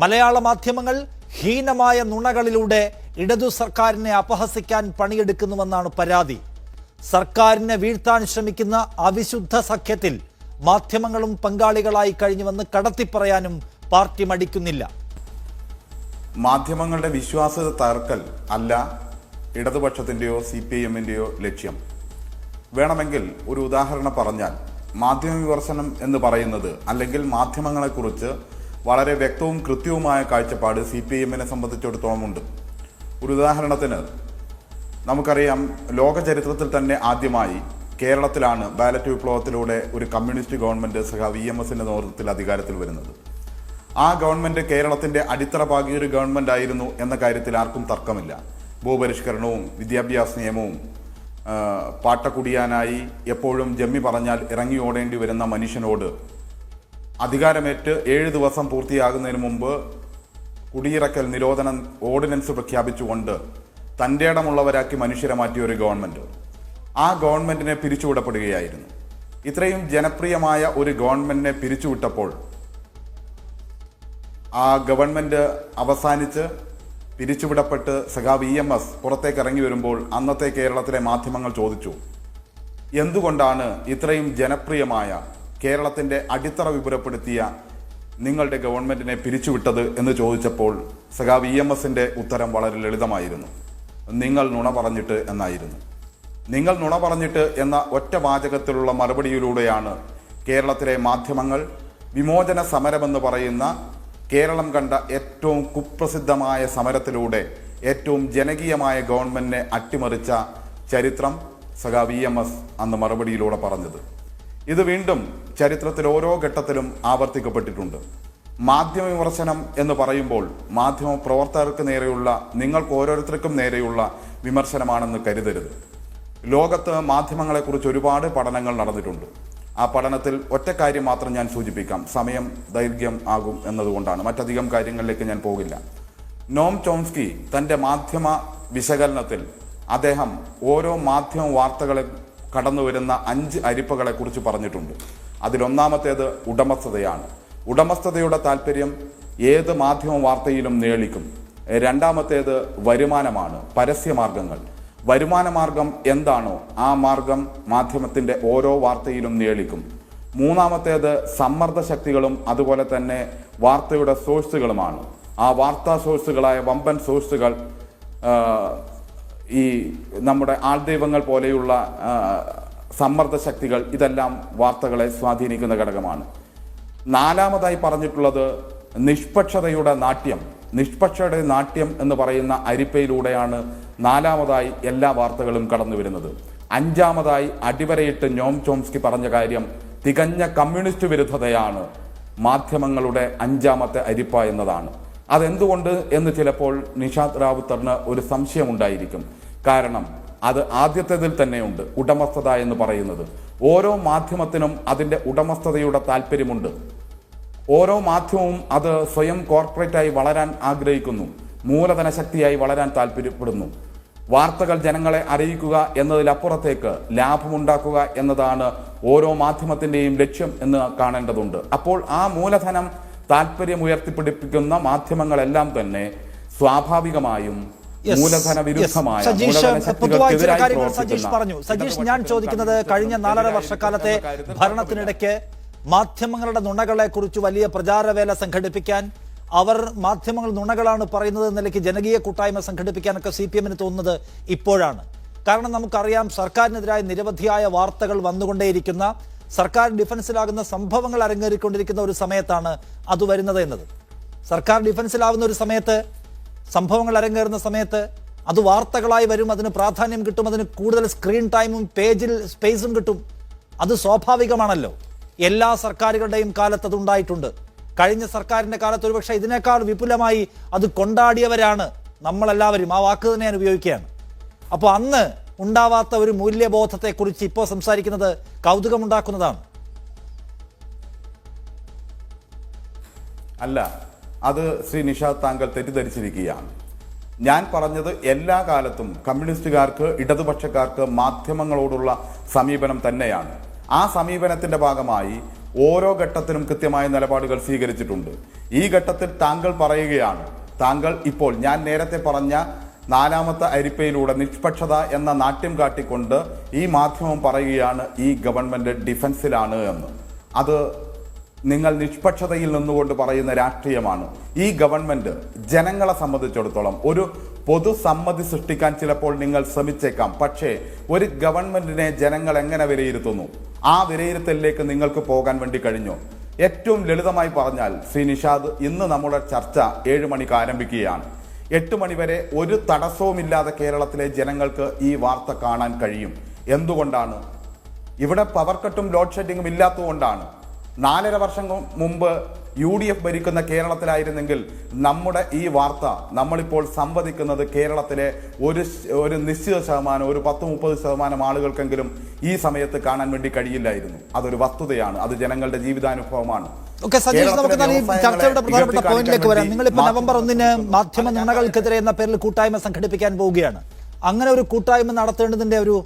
മലയാള മാധ്യമങ്ങൾ ഹീനമായ നുണകളിലൂടെ ഇടതു സർക്കാരിനെ അപഹസിക്കാൻ പണിയെടുക്കുന്നുവെന്നാണ് പരാതി. സർക്കാരിനെ വീഴ്ത്താൻ ശ്രമിക്കുന്ന അവിശുദ്ധ സഖ്യത്തിൽ മാധ്യമങ്ങളും പങ്കാളികളായി കഴിഞ്ഞുവെന്ന് കടത്തിപ്പറയാനും പാർട്ടി മടിക്കുന്നില്ല. മാധ്യമങ്ങളുടെ വിശ്വാസ്യത തകർക്കൽ അല്ല ഇടതുപക്ഷത്തിന്റെയോ സി പി എമ്മിന്റെയോ ലക്ഷ്യം. വേണമെങ്കിൽ ഒരു ഉദാഹരണം പറഞ്ഞാൽ മാധ്യമ വിമർശനം എന്ന് പറയുന്നത് അല്ലെങ്കിൽ മാധ്യമങ്ങളെക്കുറിച്ച് വളരെ വ്യക്തവും കൃത്യവുമായ കാഴ്ചപ്പാട് സി പി എമ്മിനെ സംബന്ധിച്ചിടത്തോളം ഉണ്ട്. ഒരു ഉദാഹരണത്തിന് നമുക്കറിയാം ലോക ചരിത്രത്തിൽ തന്നെ ആദ്യമായി കേരളത്തിലാണ് ബാലറ്റ് വിപ്ലവത്തിലൂടെ ഒരു കമ്മ്യൂണിസ്റ്റ് ഗവൺമെന്റ് സഹ വി എം എസിന്റെ നേതൃത്വത്തിൽ അധികാരത്തിൽ വരുന്നത്. ആ ഗവൺമെന്റ് കേരളത്തിന്റെ അടിത്തറ പാകിയൊരു ഗവൺമെന്റ് ആയിരുന്നു എന്ന കാര്യത്തിൽ ആർക്കും തർക്കമില്ല. ഭൂപരിഷ്കരണവും വിദ്യാഭ്യാസ നിയമവും പാട്ടക്കുടിയാനായി എപ്പോഴും ജമ്മി പറഞ്ഞാൽ ഇറങ്ങി ഓടേണ്ടി വരുന്ന മനുഷ്യനോട് അധികാരമേറ്റ് ഏഴ് ദിവസം പൂർത്തിയാകുന്നതിന് മുമ്പ് കുടിയിറക്കൽ നിരോധന ഓർഡിനൻസ് പ്രഖ്യാപിച്ചുകൊണ്ട് തന്റെ ഇടമുള്ളവരാക്കി മനുഷ്യരെ മാറ്റിയ ഒരു ഗവൺമെന്റ് ആ ഗവൺമെന്റിനെ പിരിച്ചുവിടപ്പെടുകയായിരുന്നു. ഇത്രയും ജനപ്രിയമായ ഒരു ഗവൺമെന്റിനെ പിരിച്ചുവിട്ടപ്പോൾ ആ ഗവൺമെന്റ് അവസാനിച്ച് പിരിച്ചുവിടപ്പെട്ട് സഖാവ് ഇ എം എസ് പുറത്തേക്ക് ഇറങ്ങി വരുമ്പോൾ അന്നത്തെ കേരളത്തിലെ മാധ്യമങ്ങൾ ചോദിച്ചു എന്തുകൊണ്ടാണ് ഇത്രയും ജനപ്രിയമായ കേരളത്തിന്റെ അടിത്തറ വിപുലപ്പെടുത്തിയ നിങ്ങളുടെ ഗവൺമെന്റിനെ പിരിച്ചുവിട്ടത് എന്ന് ചോദിച്ചപ്പോൾ സഖാവ് ഇ എം എസിന്റെ ഉത്തരം വളരെ ലളിതമായിരുന്നു. നിങ്ങൾ നുണ പറഞ്ഞിട്ട് എന്നായിരുന്നു. നിങ്ങൾ നുണ പറഞ്ഞിട്ട് എന്ന ഒറ്റ വാചകത്തിലുള്ള മറുപടിയിലൂടെയാണ് കേരളത്തിലെ മാധ്യമങ്ങൾ വിമോചന സമരമെന്ന് പറയുന്ന കേരളം കണ്ട ഏറ്റവും കുപ്രസിദ്ധമായ സമരത്തിലൂടെ ഏറ്റവും ജനകീയമായ ഗവൺമെന്റിനെ അട്ടിമറിച്ച ചരിത്രം സഖാവ് ഇ എം എസ് അന്ന് മറുപടിയിലൂടെ പറഞ്ഞത്. ഇത് വീണ്ടും ചരിത്രത്തിൽ ഓരോ ഘട്ടത്തിലും ആവർത്തിക്കപ്പെട്ടിട്ടുണ്ട്. മാധ്യമ വിമർശനം എന്ന് പറയുമ്പോൾ മാധ്യമ പ്രവർത്തകർക്ക് നേരെയുള്ള നിങ്ങൾക്ക് ഓരോരുത്തർക്കും നേരെയുള്ള വിമർശനമാണെന്ന് കരുതരുത്. ലോകത്ത് മാധ്യമങ്ങളെക്കുറിച്ച് ഒരുപാട് പഠനങ്ങൾ നടന്നിട്ടുണ്ട്. ആ പഠനത്തിൽ ഒറ്റ കാര്യം മാത്രം ഞാൻ സൂചിപ്പിക്കാം. സമയം ദൈർഘ്യം ആകും എന്നതുകൊണ്ടാണ്. മറ്റധികം കാര്യങ്ങളിലേക്ക് ഞാൻ പോകില്ല. നോം ചോംസ്കി തന്റെ മാധ്യമ വിശകലനത്തിൽ അദ്ദേഹം ഓരോ മാധ്യമ വാർത്തകളെ കടന്നു വരുന്ന അഞ്ച് അരിപ്പകളെ കുറിച്ച് പറഞ്ഞിട്ടുണ്ട് അതിലൊന്നാമത്തേത് ഉടമസ്ഥതയാണ്. ഉടമസ്ഥതയുടെ താല്പര്യം ഏത് മാധ്യമ വാർത്തയിലും നേളിക്കും. രണ്ടാമത്തേത് വരുമാനമാണ് പരസ്യമാർഗങ്ങൾ വരുമാനമാർഗം എന്താണോ ആ മാർഗം മാധ്യമത്തിന്റെ ഓരോ വാർത്തയിലും നേളിക്കും. മൂന്നാമത്തേത് സമ്മർദ്ദ ശക്തികളും അതുപോലെ തന്നെ വാർത്തയുടെ സോഴ്സുകളുമാണ്. ആ വാർത്താ സോഴ്സുകളായ വമ്പൻ സോഴ്സുകൾ ഈ നമ്മുടെ ആൾദൈവങ്ങൾ പോലെയുള്ള സമ്മർദ്ദ ശക്തികൾ ഇതെല്ലാം വാർത്തകളെ സ്വാധീനിക്കുന്ന ഘടകമാണ്. നാലാമതായി പറഞ്ഞിട്ടുള്ളത് നിഷ്പക്ഷതയുടെ നാട്യം. നിഷ്പക്ഷയുടെ നാട്യം എന്ന് പറയുന്ന അരിപ്പയിലൂടെയാണ് നാലാമതായി എല്ലാ വാർത്തകളും കടന്നു വരുന്നത്. അഞ്ചാമതായി അടിവരയിട്ട് നോം ചോംസ്കി പറഞ്ഞ കാര്യം തികഞ്ഞ കമ്മ്യൂണിസ്റ്റ് വിരുദ്ധതയാണ് മാധ്യമങ്ങളുടെ അഞ്ചാമത്തെ അരിപ്പ എന്നതാണ്. അതെന്തുകൊണ്ട് എന്ന് ചിലപ്പോൾ നിഷാദ് റാവുത്തറിന് ഒരു സംശയമുണ്ടായിരിക്കും. കാരണം അത് ആദ്യത്തേതിൽ തന്നെയുണ്ട് ഉടമസ്ഥത എന്ന് പറയുന്നത്. ഓരോ മാധ്യമത്തിനും അതിന്റെ ഉടമസ്ഥതയുടെ താല്പര്യമുണ്ട്. ഓരോ മാധ്യമവും അത് സ്വയം കോർപ്പറേറ്റായി വളരാൻ ആഗ്രഹിക്കുന്നു മൂലധന ശക്തിയായി വളരാൻ താല്പര്യപ്പെടുന്നു. വാർത്തകൾ ജനങ്ങളെ അറിയിക്കുക എന്നതിലപ്പുറത്തേക്ക് ലാഭമുണ്ടാക്കുക എന്നതാണ് ഓരോ മാധ്യമത്തിന്റെയും ലക്ഷ്യം എന്ന് കാണേണ്ടതുണ്ട്. അപ്പോൾ ആ മൂലധനം താല്പര്യം ഉയർത്തിപ്പിടിപ്പിക്കുന്ന മാധ്യമങ്ങളെല്ലാം തന്നെ സ്വാഭാവികമായും മൂലധന. വിരുദ്ധമായ സജീഷ് പൊതുവായി ചില കാര്യങ്ങൾ സജീഷ് പറഞ്ഞു. സജീഷ് ഞാൻ ചോദിക്കുന്നത് കഴിഞ്ഞ നാലര വർഷക്കാലത്തെ ഭരണത്തിനിടയ്ക്ക് മാധ്യമങ്ങളുടെ നുണകളെ കുറിച്ച് വലിയ പ്രചാരവേല സംഘടിപ്പിക്കാൻ അവർ മാധ്യമങ്ങൾ നുണകളാണ് പറയുന്നത് നിലയ്ക്ക് ജനകീയ കൂട്ടായ്മ സംഘടിപ്പിക്കാനൊക്കെ സി പി എമ്മിന് തോന്നുന്നത് ഇപ്പോഴാണ്. കാരണം നമുക്കറിയാം സർക്കാരിനെതിരായ നിരവധിയായ വാർത്തകൾ വന്നുകൊണ്ടേയിരിക്കുന്ന സർക്കാർ ഡിഫൻസിലാകുന്ന സംഭവങ്ങൾ അരങ്ങേറിക്കൊണ്ടിരിക്കുന്ന ഒരു സമയത്താണ് അത് വരുന്നത് എന്നത്. സർക്കാർ ഡിഫൻസിലാവുന്ന ഒരു സമയത്ത് സംഭവങ്ങൾ അരങ്ങേറുന്ന സമയത്ത് അത് വാർത്തകളായി വരും അതിന് പ്രാധാന്യം കിട്ടും അതിന് കൂടുതൽ സ്ക്രീൻ ടൈമും പേജിൽ സ്പേസും കിട്ടും. അത് സ്വാഭാവികമാണല്ലോ. എല്ലാ സർക്കാരുകളുടെയും കാലത്ത് അതുണ്ടായിട്ടുണ്ട്. കഴിഞ്ഞ സർക്കാരിന്റെ കാലത്ത് ഒരുപക്ഷെ ഇതിനേക്കാൾ വിപുലമായി അത് കൊണ്ടാടിയവരാണ് നമ്മളെല്ലാവരും. ആ വാക്ക് തന്നെ ഞാൻ ഉപയോഗിക്കുകയാണ്. അപ്പോൾ അന്ന് ഉണ്ടാവാത്ത ഒരു മൂല്യബോധത്തെക്കുറിച്ച് ഇപ്പോൾ സംസാരിക്കുന്നത് കൗതുകമുണ്ടാക്കുന്നതാണ്. അല്ല അത് ശ്രീ നിഷാദ് താങ്കൾ തെറ്റിദ്ധരിച്ചിരിക്കുകയാണ്. ഞാൻ പറഞ്ഞത് എല്ലാ കാലത്തും കമ്മ്യൂണിസ്റ്റുകാർക്ക് ഇടതുപക്ഷക്കാർക്ക് മാധ്യമങ്ങളോടുള്ള സമീപനം തന്നെയാണ്. ആ സമീപനത്തിന്റെ ഭാഗമായി ഓരോ ഘട്ടത്തിലും കൃത്യമായ നിലപാടുകൾ സ്വീകരിച്ചിട്ടുണ്ട്. ഈ ഘട്ടത്തിൽ താങ്കൾ പറയുകയാണ് താങ്കൾ ഇപ്പോൾ ഞാൻ നേരത്തെ പറഞ്ഞ നാലാമത്തെ അരിപ്പയിലൂടെ നിഷ്പക്ഷത എന്ന നാട്യം കാട്ടിക്കൊണ്ട് ഈ മാധ്യമം പറയുകയാണ് ഈ ഗവൺമെന്റ് ഡിഫൻസിലാണ് എന്ന്. അത് നിങ്ങൾ നിഷ്പക്ഷതയിൽ നിന്നുകൊണ്ട് പറയുന്ന രാഷ്ട്രീയമാണ്. ഈ ഗവൺമെന്റ് ജനങ്ങളെ സംബന്ധിച്ചിടത്തോളം ഒരു പൊതുസമ്മതി സൃഷ്ടിക്കാൻ ചിലപ്പോൾ നിങ്ങൾ ശ്രമിച്ചേക്കാം. പക്ഷേ ഒരു ഗവൺമെന്റിനെ ജനങ്ങൾ എങ്ങനെ വിലയിരുത്തുന്നു? ആ വിലയിരുത്തലിലേക്ക് നിങ്ങൾക്ക് പോകാൻ വേണ്ടി കഴിഞ്ഞു? ഏറ്റവും ലളിതമായി പറഞ്ഞാൽ ശ്രീ നിഷാദ് ഇന്ന് നമ്മുടെ ചർച്ച ഏഴ് മണിക്ക് ആരംഭിക്കുകയാണ്. എട്ട് മണിവരെ ഒരു തടസ്സവുമില്ലാതെ കേരളത്തിലെ ജനങ്ങൾക്ക് ഈ വാർത്ത കാണാൻ കഴിയും. എന്തുകൊണ്ടാണ്? ഇവിടെ പവർ കട്ടും ലോഡ് ഷെഡിങ്ങും ഇല്ലാത്തതുകൊണ്ടാണ്. നാലര വർഷം മുമ്പ് യു ഡി എഫ് ഭരിക്കുന്ന കേരളത്തിലായിരുന്നെങ്കിൽ നമ്മുടെ ഈ വാർത്ത നമ്മളിപ്പോൾ സംവദിക്കുന്നത് കേരളത്തിലെ ഒരു ഒരു നിശ്ചിത ശതമാനം ഒരു പത്ത് മുപ്പത് ശതമാനം ആളുകൾക്കെങ്കിലും ഈ സമയത്ത് കാണാൻ വേണ്ടി കഴിയില്ലായിരുന്നു. അതൊരു വസ്തുതയാണ്. അത് ജനങ്ങളുടെ ജീവിതാനുഭവമാണ്. ഓക്കെ സജീഷ് നമുക്ക് ഈ ചർച്ചയുടെ പ്രധാനപ്പെട്ട പോയിന്റിലേക്ക് വരാം. നിങ്ങളിപ്പോൾ നവംബർ ഒന്നിന് മാധ്യമ നുണകൾക്കെതിരെ എന്ന പേരിൽ കൂട്ടായ്മ സംഘടിപ്പിക്കാൻ പോവുകയാണ്. അങ്ങനെ ഒരു കൂട്ടായ്മ നടത്തേണ്ടതിന്റെ ഒരു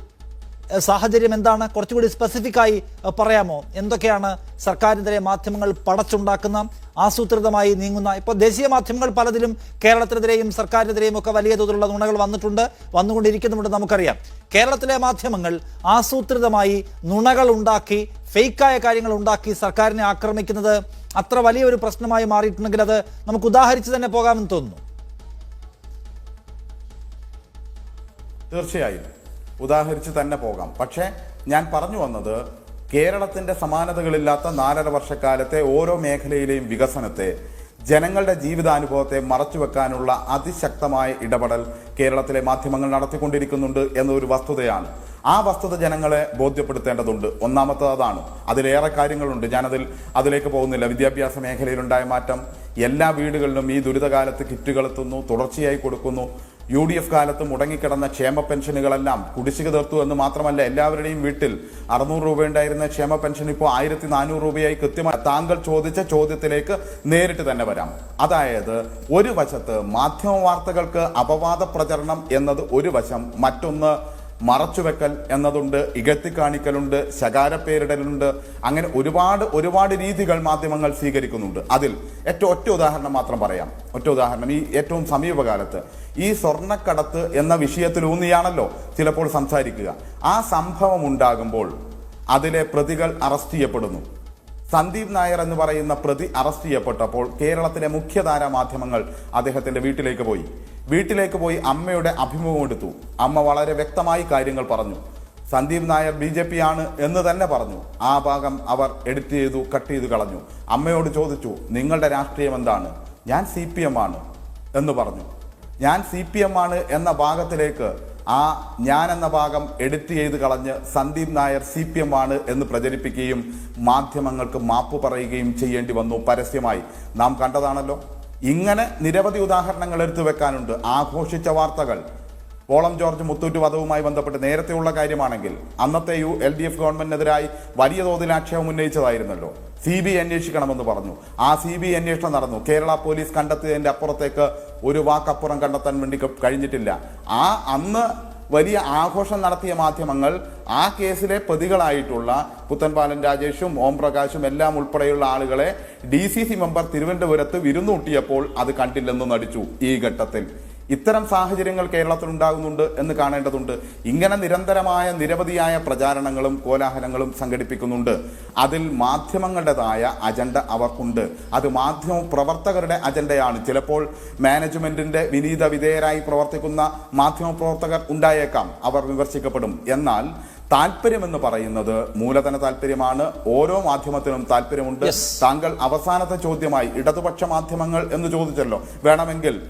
സാഹചര്യം എന്താണ്? കുറച്ചുകൂടി സ്പെസിഫിക്കായി പറയാമോ? എന്തൊക്കെയാണ് സർക്കാരിനെതിരെ മാധ്യമങ്ങൾ പടച്ചുണ്ടാക്കുന്ന ആസൂത്രിതമായി നീങ്ങുന്ന? ഇപ്പോൾ ദേശീയ മാധ്യമങ്ങൾ പലതിലും കേരളത്തിനെതിരെയും സർക്കാരിനെതിരെയും ഒക്കെ വലിയ തോതിലുള്ള നുണകൾ വന്നിട്ടുണ്ട് വന്നുകൊണ്ടിരിക്കുന്നുണ്ട് നമുക്കറിയാം. കേരളത്തിലെ മാധ്യമങ്ങൾ ആസൂത്രിതമായി നുണകൾ ഉണ്ടാക്കി ഫേക്കായ കാര്യങ്ങൾ ഉണ്ടാക്കി സർക്കാരിനെ ആക്രമിക്കുന്നത് അത്ര വലിയൊരു പ്രശ്നമായി മാറിയിട്ടുണ്ടെങ്കിൽ അത് നമുക്ക് ഉദാഹരിച്ച് തന്നെ പോകാമെന്ന് തോന്നുന്നു. തീർച്ചയായും. ഉദാഹരിച്ച് തന്നെ പോകാം. പക്ഷേ ഞാൻ പറഞ്ഞു വന്നത് കേരളത്തിന്റെ സമാനതകളില്ലാത്ത നാലര വർഷക്കാലത്തെ ഓരോ മേഖലയിലെയും വികസനത്തെ ജനങ്ങളുടെ ജീവിതാനുഭവത്തെ മറച്ചുവെക്കാനുള്ള അതിശക്തമായ ഇടപെടൽ കേരളത്തിലെ മാധ്യമങ്ങൾ നടത്തിക്കൊണ്ടിരിക്കുന്നുണ്ട് എന്നൊരു വസ്തുതയാണ്. ആ വസ്തുത ജനങ്ങളെ ബോധ്യപ്പെടുത്തേണ്ടതുണ്ട്. ഒന്നാമത്തത് അതാണ്. അതിലേറെ കാര്യങ്ങളുണ്ട്. ഞാനതിൽ അതിലേക്ക് പോകുന്നില്ല. വിദ്യാഭ്യാസ മേഖലയിലുണ്ടായ മാറ്റം. എല്ലാ വീടുകളിലും ഈ ദുരിതകാലത്ത് കിറ്റുകൾ എത്തുന്നു തുടർച്ചയായി കൊടുക്കുന്നു. യു ഡി എഫ് കാലത്ത് മുടങ്ങിക്കിടന്ന ക്ഷേമ പെൻഷനുകളെല്ലാം കുടിശ്ശിക തീർത്തു എന്ന് മാത്രമല്ല എല്ലാവരുടെയും വീട്ടിൽ അറുന്നൂറ് രൂപ ഉണ്ടായിരുന്ന ക്ഷേമ പെൻഷൻ ഇപ്പോൾ ആയിരത്തി നാനൂറ് രൂപയായി കൃത്യമായി താങ്കൾ ചോദിച്ച ചോദ്യത്തിലേക്ക് നേരിട്ട് തന്നെ വരാം. അതായത് ഒരു വശത്ത് മാധ്യമ വാർത്തകൾക്ക് അപവാദ പ്രചരണം എന്നത് ഒരു വശം മറ്റൊന്ന് മറച്ചുവെക്കൽ എന്നതുണ്ട് ഇകത്തി കാണിക്കലുണ്ട് ശകാരപ്പേരിടലുണ്ട്. അങ്ങനെ ഒരുപാട് ഒരുപാട് രീതികൾ മാധ്യമങ്ങൾ സ്വീകരിക്കുന്നുണ്ട്. അതിൽ ഏറ്റവും ഒറ്റ ഉദാഹരണം മാത്രം പറയാം. ഒറ്റ ഉദാഹരണം ഈ ഏറ്റവും സമീപകാലത്ത് ഈ സ്വർണക്കടത്ത് എന്ന വിഷയത്തിൽ ഊന്നിയാണല്ലോ ചിലപ്പോൾ സംസാരിക്കുക. ആ സംഭവം ഉണ്ടാകുമ്പോൾ അതിലെ പ്രതികൾ അറസ്റ്റ് ചെയ്യപ്പെടുന്നു. സന്ദീപ് നായർ എന്ന് പറയുന്ന പ്രതി അറസ്റ്റ് ചെയ്യപ്പെട്ടപ്പോൾ കേരളത്തിലെ മുഖ്യധാരാ മാധ്യമങ്ങൾ അദ്ദേഹത്തിന്റെ വീട്ടിലേക്ക് പോയി. വീട്ടിലേക്ക് പോയി അമ്മയുടെ അഭിമുഖം എടുത്തു. അമ്മ വളരെ വ്യക്തമായി കാര്യങ്ങൾ പറഞ്ഞു. Sandeep Nair B J P ആണ് എന്ന് തന്നെ പറഞ്ഞു. ആ ഭാഗം അവർ എഡിറ്റ് ചെയ്തു കട്ട് ചെയ്തു കളഞ്ഞു. അമ്മയോട് ചോദിച്ചു നിങ്ങളുടെ രാഷ്ട്രീയം എന്താണ്? ഞാൻ സി പി എം ആണ് എന്ന് പറഞ്ഞു. ഞാൻ സി പി എം ആണ് എന്ന ഭാഗത്തിലേക്ക് ആ ഞാൻ എന്ന ഭാഗം എഡിറ്റ് ചെയ്ത് കളഞ്ഞ് Sandeep Nair C P M ആണ് എന്ന് പ്രചരിപ്പിക്കുകയും മാധ്യമങ്ങൾക്ക് മാപ്പ് പറയുകയും ചെയ്യേണ്ടി വന്നു പരസ്യമായി. നാം കണ്ടതാണല്ലോ. ഇങ്ങനെ നിരവധി ഉദാഹരണങ്ങൾ എടുത്തു വെക്കാനുണ്ട്. ആഘോഷിച്ച വാർത്തകൾ. പോളം ജോർജ് മുത്തൂറ്റ് വധവുമായി ബന്ധപ്പെട്ട് നേരത്തെയുള്ള കാര്യമാണെങ്കിൽ അന്നത്തെ യു എൽ ഡി എഫ് ഗവൺമെന്റിനെതിരായി വലിയ തോതിൽ ആക്ഷേപം ഉന്നയിച്ചതായിരുന്നല്ലോ. സി ബി അന്വേഷിക്കണമെന്ന് പറഞ്ഞു. ആ സി ബി അന്വേഷണം നടന്നു. കേരള പോലീസ് കണ്ടെത്തിയതിന്റെ അപ്പുറത്തേക്ക് ഒരു വാക്കപ്പുറം കണ്ടെത്താൻ വേണ്ടി കഴിഞ്ഞിട്ടില്ല. ആ അന്ന് വലിയ ആഘോഷം നടത്തിയ മാധ്യമങ്ങൾ ആ കേസിലെ പ്രതികളായിട്ടുള്ള പുത്തൻപാലൻ രാജേഷും ഓം പ്രകാശും എല്ലാം ഉൾപ്പെടെയുള്ള ആളുകളെ ഡി സി സി മെമ്പർ തിരുവനന്തപുരത്ത് വിരുന്നൂട്ടിയപ്പോൾ അത് കണ്ടില്ലെന്ന് നടിച്ചു ഈ ഘട്ടത്തിൽ. ഇത്തരം സാഹചര്യങ്ങൾ കേരളത്തിൽ ഉണ്ടാകുന്നുണ്ട് എന്ന് കാണേണ്ടതുണ്ട്. ഇങ്ങനെ നിരന്തരമായ നിരവധിയായ പ്രചാരണങ്ങളും കോലാഹലങ്ങളും സംഘടിപ്പിക്കുന്നുണ്ട്. അതിൽ മാധ്യമങ്ങളുടേതായ അജണ്ട അവർക്കുണ്ട്. അത് മാധ്യമ പ്രവർത്തകരുടെ അജണ്ടയാണ്. ചിലപ്പോൾ മാനേജ്മെന്റിന്റെ വിനീത വിധേയരായി പ്രവർത്തിക്കുന്ന മാധ്യമ പ്രവർത്തകർ ഉണ്ടായേക്കാം. അവർ വിമർശിക്കപ്പെടും. എന്നാൽ താല്പര്യം എന്ന് പറയുന്നത് മൂലധന താല്പര്യമാണ് ഓരോ മാധ്യമത്തിനും താല്പര്യമുണ്ട് താങ്കൾ അവസാനത്തെ ചോദ്യമായി ഇടതുപക്ഷ മാധ്യമങ്ങൾ എന്ന് ചോദിച്ചല്ലോ. വേണമെങ്കിൽ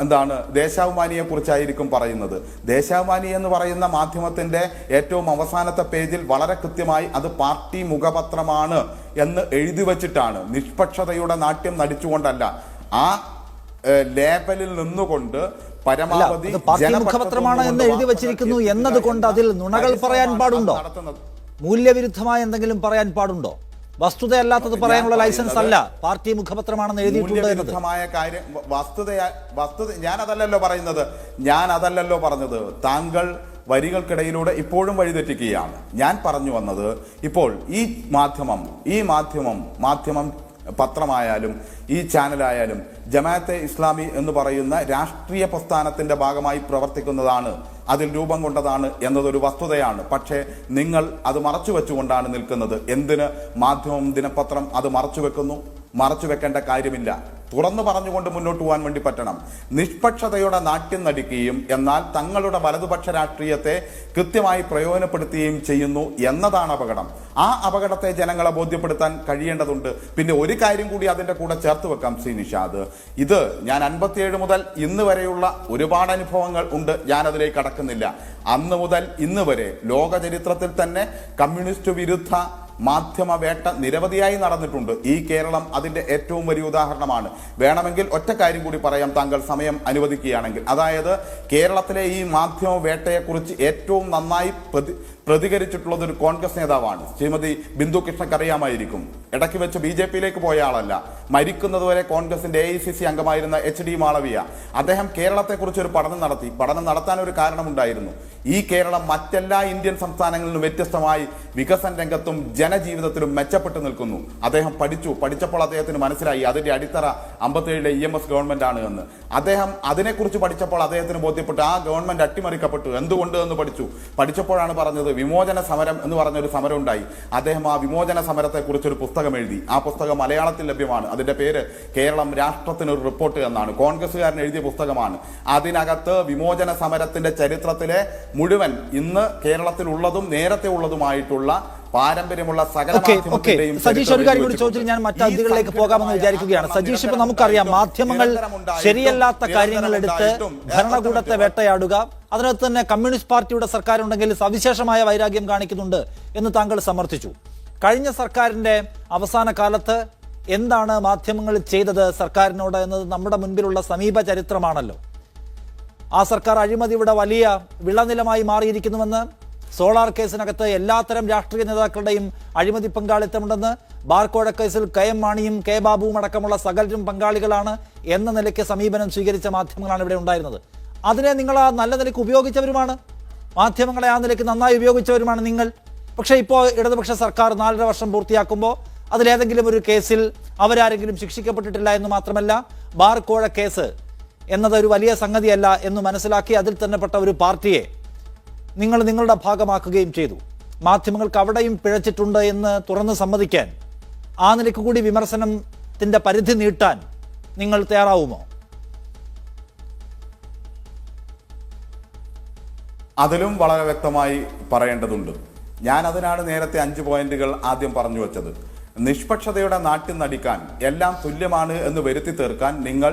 എന്താണ് ദേശാഭിമാനിയെ കുറിച്ചായിരിക്കും പറയുന്നത്. ദേശാഭിമാനി എന്ന് പറയുന്ന മാധ്യമത്തിന്റെ ഏറ്റവും അവസാനത്തെ പേജിൽ വളരെ കൃത്യമായി അത് പാർട്ടി മുഖപത്രമാണ് എന്ന് എഴുതി വച്ചിട്ടാണ്. നിഷ്പക്ഷതയുടെ നാട്യം നടിച്ചുകൊണ്ടല്ല. ആ ലേബലിൽ നിന്നുകൊണ്ട് പരമാവധി മുഖപത്രമാണ് എന്ന് എഴുതി വച്ചിരിക്കുന്നു എന്നതുകൊണ്ട് അതിൽ നുണകൾ പറയാൻ പാടുണ്ടോ? മൂല്യവിരുദ്ധമായ എന്തെങ്കിലും പറയാൻ പാടുണ്ടോ? വസ്തുതയല്ലാത്തത് പറയാനുള്ള ലൈസൻസ് അല്ല. പാർട്ടി മുഖപത്രമാണെന്ന് എഴുതിയിട്ടുണ്ട് കാര്യം വസ്തുത വസ്തുത ഞാൻ അതല്ലല്ലോ പറയുന്നത്. ഞാൻ അതല്ലല്ലോ പറഞ്ഞത്. താങ്കൾ വരികൾക്കിടയിലൂടെ ഇപ്പോഴും വഴിതെറ്റിക്കുകയാണ്. ഞാൻ പറഞ്ഞു വന്നത് ഇപ്പോൾ ഈ മാധ്യമം ഈ മാധ്യമം മാധ്യമം പത്രമായാലും ഈ ചാനലായാലും ജമാഅത്തെ ഇസ്ലാമി എന്ന് പറയുന്ന രാഷ്ട്രീയ പ്രസ്ഥാനത്തിന്റെ ഭാഗമായി പ്രവർത്തിക്കുന്നതാണ് അതിൽ രൂപം കൊണ്ടതാണ് എന്നതൊരു വസ്തുതയാണ്. പക്ഷേ നിങ്ങൾ അത് മറച്ചു വെച്ചുകൊണ്ടാണ് നിൽക്കുന്നത്. എന്തിന്? മാധ്യമം ദിനപത്രം അത് മറച്ചു വെക്കുന്നു? മറച്ചു വെക്കേണ്ട കാര്യമില്ല. തുറന്നു പറഞ്ഞുകൊണ്ട് മുന്നോട്ട് പോകാൻ വേണ്ടി പറ്റണം. നിഷ്പക്ഷതയുടെ നാട്യം നടിക്കുകയും എന്നാൽ തങ്ങളുടെ വലതുപക്ഷ രാഷ്ട്രീയത്തെ കൃത്യമായി പ്രയോജനപ്പെടുത്തുകയും ചെയ്യുന്നു എന്നതാണ് അപകടം. ആ അപകടത്തെ ജനങ്ങളെ ബോധ്യപ്പെടുത്താൻ കഴിയേണ്ടതുണ്ട്. പിന്നെ ഒരു കാര്യം കൂടി അതിന്റെ കൂടെ ചേർത്ത് വെക്കാം ശ്രീ നിഷാദ്. ഇത് ഞാൻ അൻപത്തിയേഴ് മുതൽ ഇന്ന് വരെയുള്ള ഒരുപാട് അനുഭവങ്ങൾ ഉണ്ട്. ഞാൻ അതിലേക്ക് കടക്കുന്നില്ല. അന്ന് മുതൽ ഇന്ന് വരെ ലോക ചരിത്രത്തിൽ തന്നെ കമ്മ്യൂണിസ്റ്റ് വിരുദ്ധ മാധ്യമ വേട്ട നിരവധിയായി നടന്നിട്ടുണ്ട്. ഈ കേരളം അതിന്റെ ഏറ്റവും വലിയ ഉദാഹരണമാണ്. വേണമെങ്കിൽ ഒറ്റ കാര്യം കൂടി പറയാം. താങ്കൾ സമയം അനുവദിക്കുകയാണെങ്കിൽ. അതായത് കേരളത്തിലെ ഈ മാധ്യമ വേട്ടയെക്കുറിച്ച് ഏറ്റവും നന്നായി പ്രതി പ്രതികരിച്ചിട്ടുള്ളത് ഒരു കോൺഗ്രസ് നേതാവാണ്. ശ്രീമതി ബിന്ദു കൃഷ്ണക്ക് അറിയാമായിരിക്കും. ഇടയ്ക്ക് വെച്ച് ബി ജെ പിയിലേക്ക് പോയ ആളല്ല. മരിക്കുന്നതുവരെ കോൺഗ്രസിന്റെ എ ഐ സി സി അംഗമായിരുന്ന എച്ച് ഡി മാളവിയ. അദ്ദേഹം കേരളത്തെക്കുറിച്ച് ഒരു പഠനം നടത്തി. പഠനം നടത്താൻ ഒരു കാരണമുണ്ടായിരുന്നു. ഈ കേരളം മറ്റെല്ലാ ഇന്ത്യൻ സംസ്ഥാനങ്ങളിൽ നിന്നും വ്യത്യസ്തമായി വികസന രംഗത്തും ജനജീവിതത്തിലും മെച്ചപ്പെട്ടു നിൽക്കുന്നു. അദ്ദേഹം പഠിച്ചു. പഠിച്ചപ്പോൾ അദ്ദേഹത്തിന് മനസ്സിലായി. അതിന്റെ അടിത്തറ അമ്പത്തേഴിലെ ഇ എം എസ് ഗവൺമെന്റ് ആണ് എന്ന്. അദ്ദേഹം അതിനെക്കുറിച്ച് പഠിച്ചപ്പോൾ അദ്ദേഹത്തിന് ബോധ്യപ്പെട്ടു. ആ ഗവൺമെന്റ് അട്ടിമറിക്കപ്പെട്ടു. എന്തുകൊണ്ട് എന്ന് പഠിച്ചു. പഠിച്ചപ്പോഴാണ് പറഞ്ഞത് വിമോചന സമരം എന്ന് പറഞ്ഞൊരു സമരം ഉണ്ടായി. അദ്ദേഹം ആ വിമോചന സമരത്തെക്കുറിച്ചൊരു പുസ്തകം എഴുതി. ആ പുസ്തകം മലയാളത്തിൽ ലഭ്യമാണ്. അതിന്റെ പേര് കേരളം രാഷ്ട്രത്തിനൊരു റിപ്പോർട്ട് എന്നാണ്. കോൺഗ്രസ്സുകാരൻ എഴുതിയ പുസ്തകമാണ്. അതിനകത്ത് വിമോചന സമരത്തിന്റെ ചരിത്രത്തിലെ മുഴുവൻ ഇന്ന് കേരളത്തിൽ ഉള്ളതും നേരത്തെ ഉള്ളതുമായിട്ടുള്ള പാരമ്പര്യമുള്ള സകല സജീഷ് ഒരു കാര്യം കൂടി ചോദിച്ചു ചോദിച്ചിട്ട് ഞാൻ മറ്റു അതിഥികളിലേക്ക് പോകാമെന്ന് വിചാരിക്കുകയാണ്. സജീഷ് ഇപ്പൊ നമുക്കറിയാം മാധ്യമങ്ങൾ ശരിയല്ലാത്ത കാര്യങ്ങൾ എടുത്ത് ഭരണകൂടത്തെ വേട്ടയാടുക. അതിനകത്ത് തന്നെ കമ്മ്യൂണിസ്റ്റ് പാർട്ടിയുടെ സർക്കാർ ഉണ്ടെങ്കിൽ സവിശേഷമായ വൈരാഗ്യം കാണിക്കുന്നുണ്ട് എന്ന് താങ്കൾ സമർത്ഥിച്ചു. കഴിഞ്ഞ സർക്കാരിന്റെ അവസാന കാലത്ത് എന്താണ് മാധ്യമങ്ങൾ ചെയ്തത് സർക്കാരിനോട് എന്നത് നമ്മുടെ മുൻപിലുള്ള സമീപ ചരിത്രമാണല്ലോ ആ സർക്കാർ അഴിമതി അഴിമതിയുടെ വലിയ വിളനിലമായി മാറിയിരിക്കുന്നുവെന്ന് സോളാർ കേസിനകത്ത് എല്ലാത്തരം രാഷ്ട്രീയ നേതാക്കളുടെയും അഴിമതി പങ്കാളിത്തമുണ്ടെന്ന് ബാർക്കോഴ കേസിൽ കെ എം മാണിയും കെ ബാബുവും അടക്കമുള്ള സകലരും പങ്കാളികളാണ് എന്ന നിലയ്ക്ക് സമീപനം സ്വീകരിച്ച മാധ്യമങ്ങളാണ് ഇവിടെ ഉണ്ടായിരുന്നത്. അതിനെ നിങ്ങൾ ആ നല്ല നിലയ്ക്ക് ഉപയോഗിച്ചവരുമാണ്. മാധ്യമങ്ങളെ ആ നിലയ്ക്ക് നന്നായി ഉപയോഗിച്ചവരുമാണ് നിങ്ങൾ. പക്ഷേ ഇപ്പോൾ ഇടതുപക്ഷ സർക്കാർ നാലര വർഷം പൂർത്തിയാക്കുമ്പോൾ അതിലേതെങ്കിലും ഒരു കേസിൽ അവരാരെങ്കിലും ശിക്ഷിക്കപ്പെട്ടിട്ടില്ല എന്ന് മാത്രമല്ല ബാർക്കോഴ കേസ് എന്നത് ഒരു വലിയ സംഗതിയല്ല എന്ന് മനസ്സിലാക്കി അതിൽ തന്നെ പെട്ട ഒരു പാർട്ടിയെ നിങ്ങൾ നിങ്ങളുടെ ഭാഗമാക്കുകയും ചെയ്തു. മാധ്യമങ്ങൾക്ക് അവിടെയും പിഴച്ചിട്ടുണ്ട് എന്ന് തുറന്ന് സമ്മതിക്കാൻ ആ നിലയ്ക്ക് കൂടി വിമർശനത്തിന്റെ പരിധി നീട്ടാൻ നിങ്ങൾ തയ്യാറാവുമോ? അതിലും വളരെ വ്യക്തമായി പറയേണ്ടതുണ്ട്. ഞാൻ അതിനാണ് നേരത്തെ അഞ്ച് പോയിന്റുകൾ ആദ്യം പറഞ്ഞു വെച്ചത്. നിഷ്പക്ഷതയുടെ നാട്ടിൽ നടിക്കാൻ എല്ലാം തുല്യമാണ് എന്ന് വരുത്തി തീർക്കാൻ നിങ്ങൾ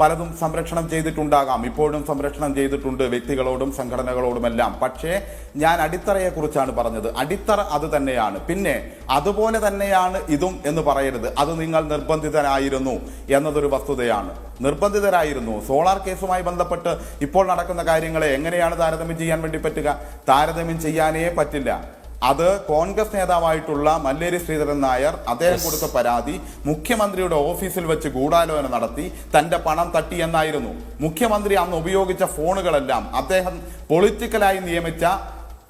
പലതും സംരക്ഷണം ചെയ്തിട്ടുണ്ടാകാം. ഇപ്പോഴും സംരക്ഷണം ചെയ്തിട്ടുണ്ട് വ്യക്തികളോടും സംഘടനകളോടുമെല്ലാം. പക്ഷേ ഞാൻ അടിത്തറയെക്കുറിച്ചാണ് പറഞ്ഞത്. അടിത്തറ അത് തന്നെയാണ്. പിന്നെ അതുപോലെ തന്നെയാണ് ഇതും എന്ന് പറയരുത്. അത് നിങ്ങൾ നിർബന്ധിതരായിരുന്നു എന്നതൊരു വസ്തുതയാണ്. നിർബന്ധിതരായിരുന്നു. സോളാർ കേസുമായി ബന്ധപ്പെട്ട് ഇപ്പോൾ നടക്കുന്ന കാര്യങ്ങളെ എങ്ങനെയാണ് താരതമ്യം ചെയ്യാൻ വേണ്ടി പറ്റുക? താരതമ്യം ചെയ്യാനേ പറ്റില്ല. അത് കോൺഗ്രസ് നേതാവായിട്ടുള്ള മല്ലേരി ശ്രീധരൻ നായർ അദ്ദേഹം കൊടുത്ത പരാതി മുഖ്യമന്ത്രിയുടെ ഓഫീസിൽ വെച്ച് ഗൂഢാലോചന നടത്തി തന്റെ പണം തട്ടി എന്നായിരുന്നു. മുഖ്യമന്ത്രി അന്ന് ഉപയോഗിച്ച ഫോണുകളെല്ലാം അദ്ദേഹം പൊളിറ്റിക്കലായി നിയമിച്ച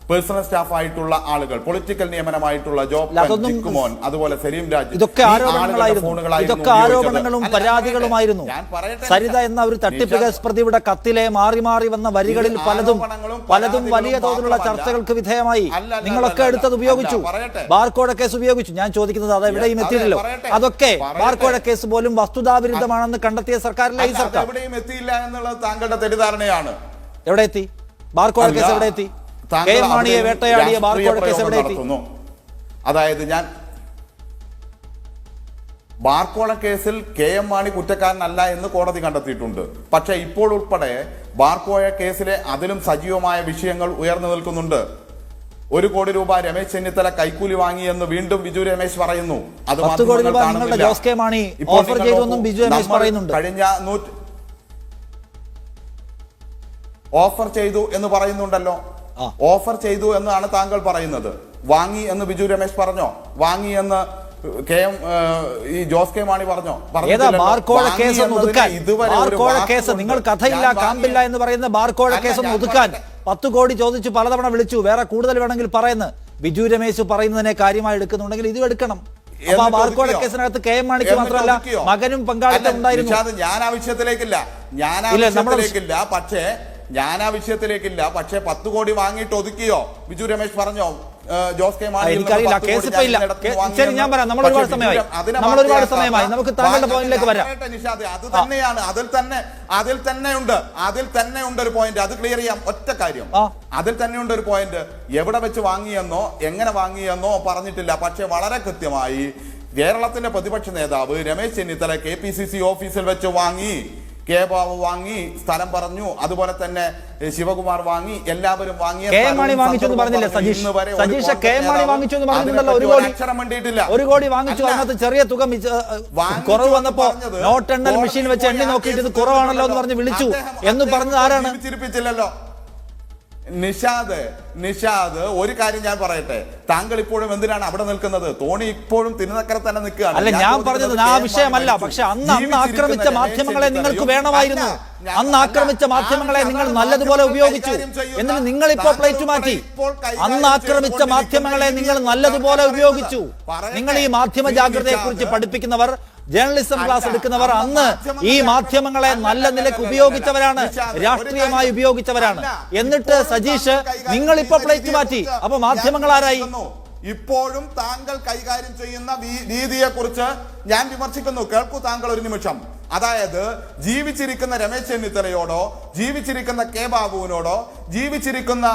പേഴ്സണൽ സ്റ്റാഫ് ആയിട്ടുള്ള ആളുകൾ പൊളിറ്റിക്കൽ നിയമനമായിട്ടുള്ള ജോബ് ജിക്കുമോൻ അതുപോലെ സലീം രാജ് ഇതൊക്കെ ആരോപണങ്ങളായിരുന്നു. ഇതൊക്കെ ആരോപണങ്ങളും പരാതികളുമായിരുന്നു. സരിത. എന്ന ഒരു തട്ടിപ്പ് കേസ് പ്രതിയുടെ കത്തിലെ മാറി മാറി വന്ന വരികളിൽ പലതും പലതും വലിയ തോതിലുള്ള ചർച്ചകൾക്ക് വിധേയമായി. നിങ്ങളൊക്കെ എടുത്തത് ഉപയോഗിച്ചു. ബാർക്കോട ബാർക്കോഴ കേസ് ഉപയോഗിച്ചു. ഞാൻ ചോദിക്കുന്നത് അത് എവിടെയും എത്തിയില്ലല്ലോ അതൊക്കെ ബാർക്കോട ബാർക്കോഴ കേസ് പോലും വസ്തുതാവിരുദ്ധമാണെന്ന് കണ്ടെത്തിയ സർക്കാരിലെ ഈ സർക്കാർ. എവിടെയും എത്തിയില്ല എന്നുള്ളത് താങ്കളുടെ തെറ്റിദ്ധാരണയാണ്. എവിടെ എത്തി? ബാർക്കോഴ കേസ് എവിടെ എത്തി? കെ മാണിയെ വേട്ടയാടിയ രാഷ്ട്രീയ ബാർക്കോഴ കേസ് എവിടെ നടത്തുന്നു. അതായത് ഞാൻ ബാർക്കോള കേസിൽ കെ എം മാണി കുറ്റക്കാരനല്ല എന്ന് കോടതി കണ്ടെത്തിയിട്ടുണ്ട്. പക്ഷെ ഇപ്പോൾ ഉൾപ്പെടെ ബാർക്കോഴ കേസിലെ അതിലും സജീവമായ വിഷയങ്ങൾ ഉയർന്നു നിൽക്കുന്നുണ്ട്. ഒരു കോടി രൂപ രമേശ് ചെന്നിത്തല കൈക്കൂലി വാങ്ങിയെന്ന് വീണ്ടും ബിജു രമേശ് പറയുന്നു. അത് കഴിഞ്ഞ ഓഫർ ചെയ്തു എന്ന് പറയുന്നുണ്ടല്ലോ. ഓഫർ ചെയ്തു എന്നാണ് താങ്കൾ പറയുന്നത്. വാങ്ങി എന്ന് ബിജു രമേശ് പറഞ്ഞോ? വാങ്ങി എന്ന് കെ എം ഈ ജോസ് കെ മാണി പറഞ്ഞോ. ബാർക്കോഴ കേസ് ഒതുക്കാൻ? ഇതുവരെ ബാർക്കോഴ കേസ് നിങ്ങൾ കഥയില്ല കാമ്പില്ല എന്ന് പറയുന്ന ബാർക്കോഴ കേസ് ഒന്ന് ഒതുക്കാൻ. പത്ത് കോടി ചോദിച്ചു പലതവണ വിളിച്ചു. വേറെ കൂടുതൽ വേണമെങ്കിൽ പറയുന്ന. ബിജു രമേശ് പറയുന്നതിനെ കാര്യമായി എടുക്കുന്നുണ്ടെങ്കിൽ ഇത് എടുക്കണം. അപ്പൊ ആ എന്നിട്ട് കേസിനകത്ത് കെ എം മാണിക്ക് മാത്രമല്ല മകനും പങ്കാളിത്തം ഉണ്ടായിരുന്നു. ഞാൻ ആവശ്യത്തിലേക്കില്ല ഞാൻ ആവശ്യത്തിലേക്കില്ല പക്ഷേ ഞാൻ ആ വിഷയത്തിലേക്കില്ല. പക്ഷേ പത്ത് കോടി വാങ്ങിയിട്ട് ഒതുക്കിയോ? ബിജു രമേശ് പറഞ്ഞോ ജോസ് കെ മാണി എനിക്കറിയില്ല. കേസ് ഇപ്പൊ ഇല്ല. ഞാൻ ശരി, പറയാം. നമ്മൾ ഒരുപാട് സമയമായി. നമ്മൾ ഒരുപാട് സമയമായി. നമുക്ക് താങ്കളുടെ പോയിന്റിലേക്ക് വരാം. പറയട്ടെ നിഷാദ്. അത് തന്നെയാണ്. അതിൽ തന്നെ അതിൽ തന്നെ ഉണ്ട്. അതിൽ തന്നെ ഉണ്ട് ഒരു പോയിന്റ് അത് ക്ലിയർ ചെയ്യാം. ഒറ്റ കാര്യം. അതിൽ തന്നെ ഉണ്ട് ഒരു പോയിന്റ് എവിടെ വെച്ച് വാങ്ങിയെന്നോ എങ്ങനെ വാങ്ങിയെന്നോ പറഞ്ഞിട്ടില്ല. പക്ഷെ വളരെ കൃത്യമായി കേരളത്തിന്റെ പ്രതിപക്ഷ നേതാവ് Ramesh Chennithala K P C C ഓഫീസിൽ വെച്ച് വാങ്ങി. കെ ബാബു വാങ്ങി സ്ഥലം പറഞ്ഞു അതുപോലെ തന്നെ ശിവകുമാർ വാങ്ങി എല്ലാവരും വാങ്ങിയ കെ മാണി വാങ്ങിച്ചു എന്ന് സജീഷ് സജീഷ് കെ മാണി വാങ്ങിച്ചു എന്ന് പറഞ്ഞിട്ടുണ്ടല്ലോ, ഒരു കോടി. അക്ഷരം വേണ്ടിയിട്ടില്ല ഒരു കോടി വാങ്ങിച്ചു. അതിനകത്ത് ചെറിയ തുക കുറവ് വന്നപ്പോ നോട്ട് എണ്ണൽ മെഷീൻ വെച്ച് എണ്ണി നോക്കിയിട്ട് ഇത് കുറവാണല്ലോ എന്ന് പറഞ്ഞ് വിളിച്ചു. എന്ന് പറഞ്ഞത് ആരാണ്? ജീവിച്ചിരിപ്പിച്ചില്ലല്ലോ നിഷാദ് നിഷാദ് ഒരു കാര്യം ഞാൻ പറയട്ടെ. താങ്കൾ ഇപ്പോഴും എന്തിനാണ് അവിടെ നിൽക്കുന്നത്? തോണി ഇപ്പോഴും തിരുനക്കര തന്നെ നിൽക്കുകയാണ്. അല്ല ഞാൻ പറഞ്ഞത് ആ വിഷയമല്ല. പക്ഷെ അന്ന് അന്ന് ആക്രമിച്ച മാധ്യമങ്ങളെ നിങ്ങൾക്ക് വേണമായിരുന്നു. അന്ന് ആക്രമിച്ച മാധ്യമങ്ങളെ നിങ്ങൾ നല്ലതുപോലെ ഉപയോഗിച്ചു. എന്നിട്ട് നിങ്ങൾ ഇപ്പോൾ പ്ലേറ്റ് മാറ്റി. അന്ന് ആക്രമിച്ച മാധ്യമങ്ങളെ നിങ്ങൾ നല്ലതുപോലെ ഉപയോഗിച്ചു. നിങ്ങൾ ഈ മാധ്യമ ജാഗ്രതയെ കുറിച്ച് പഠിപ്പിക്കുന്നവർ ജേർണലിസം ക്ലാസ് എടുക്കുന്നവർ അന്ന് ഈ മാധ്യമങ്ങളെ- നല്ല നിലയ്ക്ക് ഉപയോഗിച്ചവരാണ് രാഷ്ട്രീയമായി ഉപയോഗിച്ചവരാണ്. എന്നിട്ട് സജീഷ് നിങ്ങൾ ഇപ്പൊ പ്ലേറ്റ് മാറ്റി. അപ്പൊ മാധ്യമങ്ങൾ ആരായി ഇപ്പോഴും താങ്കൾ കൈകാര്യം ചെയ്യുന്ന രീതിയെ കുറിച്ച് ഞാൻ വിമർശിക്കുന്നു. കേൾക്കൂ താങ്കൾ ഒരു നിമിഷം. അതായത് ജീവിച്ചിരിക്കുന്ന രമേശ് ചെന്നിത്തലയോടോ ജീവിച്ചിരിക്കുന്ന കെ ബാബുവിനോടോ ജീവിച്ചിരിക്കുന്ന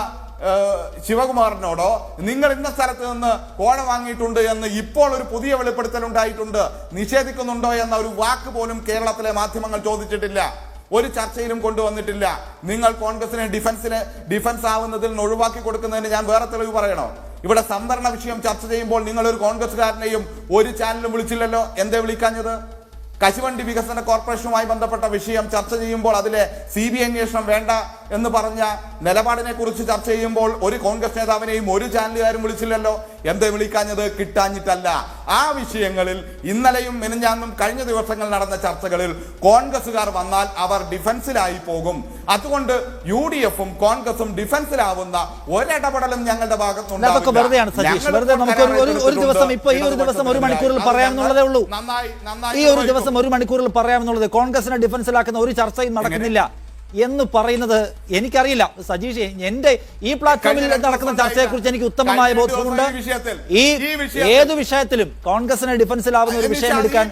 ശിവകുമാറിനോടോ നിങ്ങൾ ഇന്ന സ്ഥലത്ത് നിന്ന് കോഴ വാങ്ങിയിട്ടുണ്ട് എന്ന് ഇപ്പോൾ ഒരു പുതിയ വെളിപ്പെടുത്തൽ ഉണ്ടായിട്ടുണ്ട്. നിഷേധിക്കുന്നുണ്ടോ എന്ന ഒരു വാക്ക് പോലും കേരളത്തിലെ മാധ്യമങ്ങൾ ചോദിച്ചിട്ടില്ല. ഒരു ചർച്ചയിലും കൊണ്ടുവന്നിട്ടില്ല. നിങ്ങൾ കോൺഗ്രസിനെ ഡിഫൻസിന് ഡിഫൻസ് ആവുന്നതിൽ നിന്ന് ഒഴിവാക്കി കൊടുക്കുന്നതിന് ഞാൻ വേറെ തെളിവ് പറയണോ? ഇവിടെ സംവരണ വിഷയം ചർച്ച ചെയ്യുമ്പോൾ നിങ്ങൾ ഒരു കോൺഗ്രസ്സുകാരനെയും ഒരു ചാനലും വിളിച്ചില്ലല്ലോ. എന്തേ വിളിക്കാഞ്ഞത്? കശുവണ്ടി വികസന കോർപ്പറേഷനുമായി ബന്ധപ്പെട്ട വിഷയം ചർച്ച ചെയ്യുമ്പോൾ അതിലെ സി ബി അന്വേഷണം വേണ്ട എന്ന് പറഞ്ഞ നിലപാടിനെ കുറിച്ച് ചർച്ച ചെയ്യുമ്പോൾ ഒരു കോൺഗ്രസ് നേതാവിനെയും ഒരു ചാനലുകാരും വിളിച്ചില്ലല്ലോ. എന്തേ വിളിക്കാഞ്ഞത് കിട്ടാഞ്ഞിട്ടല്ല. ആ വിഷയങ്ങളിൽ ഇന്നലെയും മിനഞ്ഞാന്നും കഴിഞ്ഞ ദിവസങ്ങൾ നടന്ന ചർച്ചകളിൽ കോൺഗ്രസുകാർ വന്നാൽ അവർ ഡിഫൻസിലായി പോകും. അതുകൊണ്ട് യു ഡി എഫും കോൺഗ്രസും ഡിഫൻസിലാവുന്ന ഒരിടപെടലും ഞങ്ങളുടെ ഭാഗത്തുണ്ട് നന്നായി ഈ ഒരു ദിവസം ഒരു മണിക്കൂറിൽ പറയാമെന്നുള്ളത് കോൺഗ്രസിനെ ഡിഫൻസിലാക്കുന്ന ഒരു ചർച്ചയും നടക്കുന്നില്ല. എന്ന് പറയുന്നത് എനിക്കറിയില്ല. സജീഷ് എന്റെ ഈ പ്ലാറ്റ്ഫോമിൽ നടക്കുന്ന ദിവസം ചർച്ചയെ കുറിച്ച് എനിക്ക് ഉത്തമമായ ബോധമുണ്ട് ബോധ്യമുണ്ട് ഈ ഏത് വിഷയത്തിലും കോൺഗ്രസിനെ ഡിഫൻസിലാവുന്ന ഒരു വിഷയം എടുക്കാൻ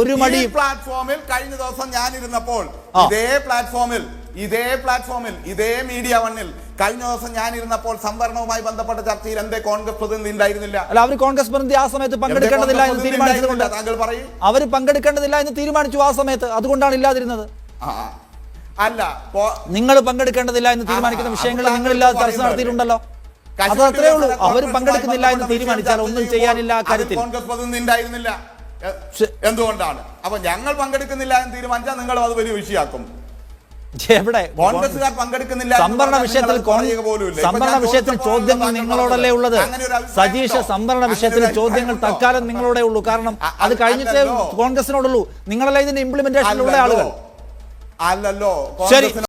ഒരു മടി പ്ലാറ്റ്ഫോമിൽ കഴിഞ്ഞ ദിവസം ഞാനിരുന്നപ്പോൾ ഇതേ പ്ലാറ്റ്ഫോമിൽ ഇതേ പ്ലാറ്റ്ഫോമിൽ ഇതേ മീഡിയ വണ്ണിൽ കഴിഞ്ഞ ദിവസം ഞാനിരുന്നപ്പോൾ സംവരണവുമായി ബന്ധപ്പെട്ട ചർച്ചയിൽ എന്റെ കോൺഗ്രസ് പ്രതിനിധി ഉണ്ടായിരുന്നില്ല. അല്ല അവർ കോൺഗ്രസ് പ്രതിനിധി ആ സമയത്ത് പങ്കെടുക്കേണ്ടതില്ല എന്ന് തീരുമാനിച്ചതുകൊണ്ട്. താങ്കൾ പറയും. അവർ പങ്കെടുക്കേണ്ടതില്ല എന്ന് തീരുമാനിച്ചു ആ സമയത്ത്. അതുകൊണ്ടാണ് ഇല്ലാതിരുന്നത്. അല്ല നിങ്ങൾ പങ്കെടുക്കേണ്ടതില്ല എന്ന് തീരുമാനിക്കുന്ന വിഷയങ്ങൾ നിങ്ങളില്ലാതെ ചർച്ച നടത്തിയിട്ടുണ്ടല്ലോ. അത് അത്രേ ഉള്ളൂ. അവർ പങ്കെടുക്കുന്നില്ല എന്ന് തീരുമാനിച്ചാൽ ഒന്നും ചെയ്യാനില്ല കാര്യത്തിൽ. കോൺഗ്രസ് പ്രതിനിധി ഉണ്ടായിരുന്നില്ല. എന്തുകൊണ്ടാണ്? അപ്പൊ ഞങ്ങൾ പങ്കെടുക്കുന്നില്ല എന്ന് തീരുമാനിച്ചാൽ നിങ്ങൾ അത് വലിയ വിഷയമാക്കും. എവിടെ? പങ്കെടുക്കുന്നില്ല സംവരണ വിഷയത്തിൽ സംവരണ വിഷയത്തിൽ ചോദ്യങ്ങൾ നിങ്ങളോടല്ലേ ഉള്ളത്? സജീഷ്? സംവരണ വിഷയത്തിൽ ചോദ്യങ്ങൾ തൽക്കാലം? നിങ്ങളോടെ ഉള്ളൂ. കാരണം അത് കഴിഞ്ഞിട്ടേ. കോൺഗ്രസിനോടുള്ളൂ. നിങ്ങളല്ലേ ഇതിന്റെ ഇംപ്ലിമെന്റേഷനിലുള്ള അല്ലല്ലോ ആളുകൾ? അല്ലല്ലോ ശരി കോൺഗ്രസിന്